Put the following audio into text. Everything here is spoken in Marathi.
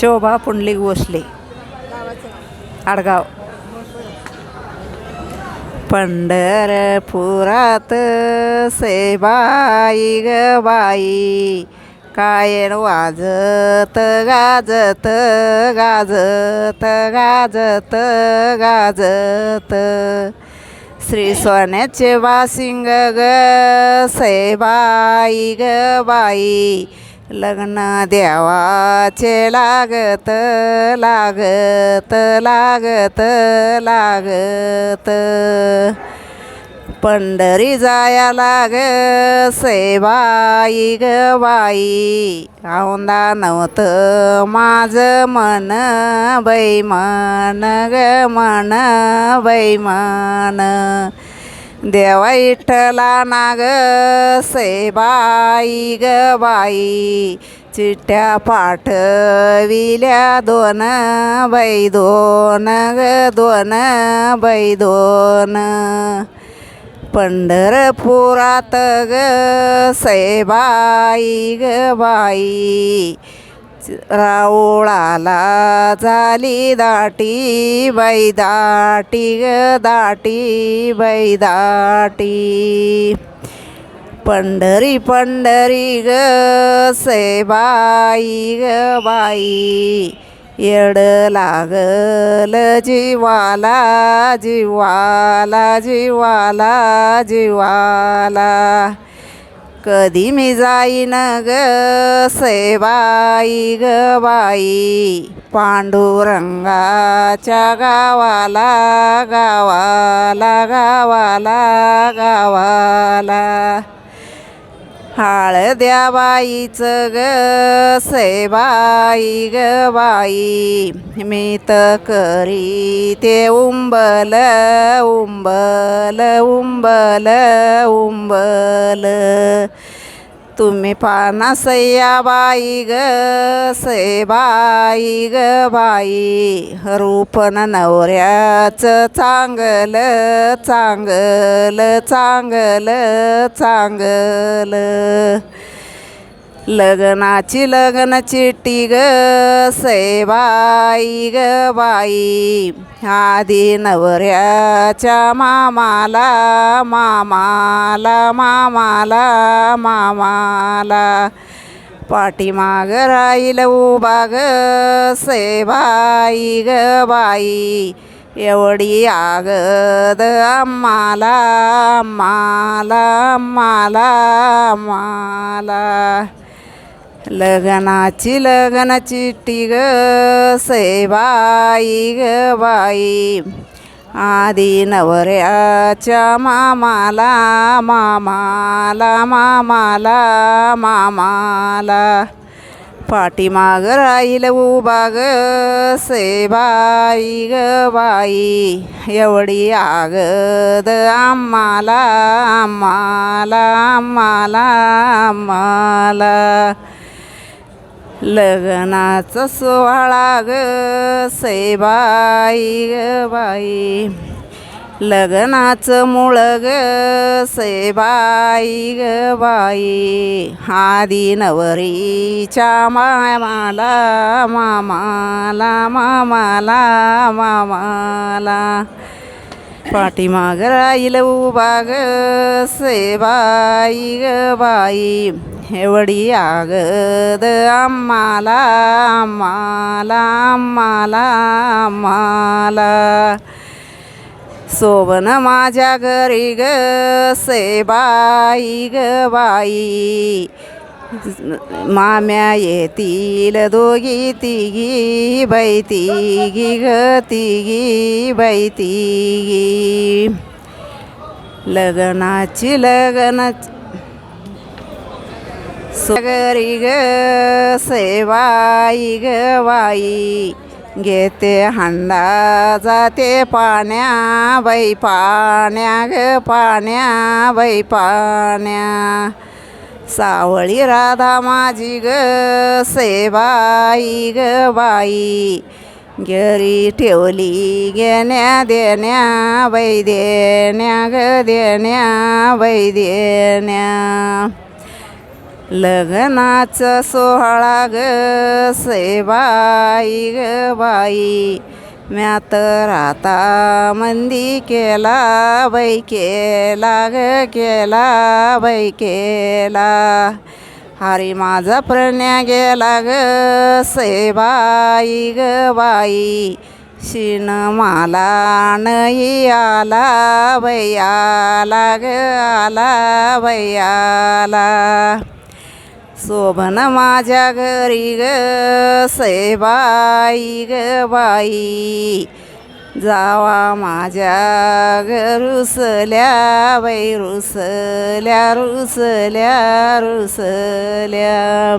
शोभा पुंडलिक भोसले. आडगाव. पंढरपुरात सेबाई ग बाई. कायण वाजत गाजत गाजत गाजत गाजत. श्री सोन्याचे वासिंग ग सेबाई ग बाई. लग्न देवाचे लागत लागत लागत लागत. पंढरी जाया लाग सेबाई ग बाई. औंदा नव्हतं माझं मन बैमान ग मन बैमान. देव विठ्ठला नाग सेबाई ग बाई. चिठ्ठ्या पाठविल्या दोन बाई दोन ग दोन बाई दोन. पंढरपुरात ग सैबाई ग बाई. रावळाला झाली दाटी बाई दाटी ग दाटी बाई दाटी. पंढरी पंढरी ग सेबाई ग बाई. येड लागल जीवाला जीवाला जीवाला जीवाला. कधी मी जाईन ग सैबाई ग बाई. पांडुरंगाच्या गावाला गावाला गावाला गावाला. हळद्या बाईचं ग सैबाई ग बाई. मी तर करी ते उंबल उंबल उंबल उंबल. तुम्ही पाना सय्या बाई ग सैबाई ग बाई. रूपन नवऱ्याचं चांगल चांगल चांगल चांगल. लग्नाची लग्न चिट्टी ग सैबाई ग बाई. आधी नवऱ्याच्या मामाला मामाला मामाला मामाला. पाठीमाग राहील उभा ग सैबाई ग बाई. एवढी आगद आम्हाला आम्हाला आम्हाला आम्हाला. लग्नाची लग्नाची चिट्टी ग सैबाई ग बाई. आधी नवऱ्याच्या मामाला मामाला मामाला मामाला. पाठीमाग राहील उभा ग सैबाई ग बाई. एवढी आगद आम्हाला आम्हाला आम्हाला आम्हाला. लग्नाचा सोहळा ग सैबाई ग बाई. लग्नाचं मुळ ग सैबाई ग बाई. आधी नवरीच्या मामाला मामाला मामाला मामाला. पाठीमाग राहील उभा ग सैबाई ग बाई. एवढी आगद आम्हाला आम्हाला आम्हाला आम्हाला सोबन माझ्या घरी ग सैबाई ग बाई माम्या येतील दोघी तिघी बाई तिघी ग तिघी बाई तिघी लग्नाची लग्नाची सगरी ग सेवाई ग वाई घेते हंडा जाते पाण्या बाई पाण्या ग पाण्या. बाई पाण्या सावळी राधा माझी ग सेवाई ग बाई घरी ठेवली घेण्या देण्या बाई देण्या ग देण्या बाई देण्या. लग्नाचा सोहळा ग सेबाई ग बाई. म्या तर आता मंदी केला बाई केला ग केला बाई केला. हरी माझा प्रण्या गेला ग सेबाई ग बाई. शिन माला नाही आला बाई आला ग आला बाई आला. शोभन माझ्या घरी ग सैबाई ग बाई. जावा माझ्या ग रुसल्या बाई रुसल्या रुसल्या रुसल्या.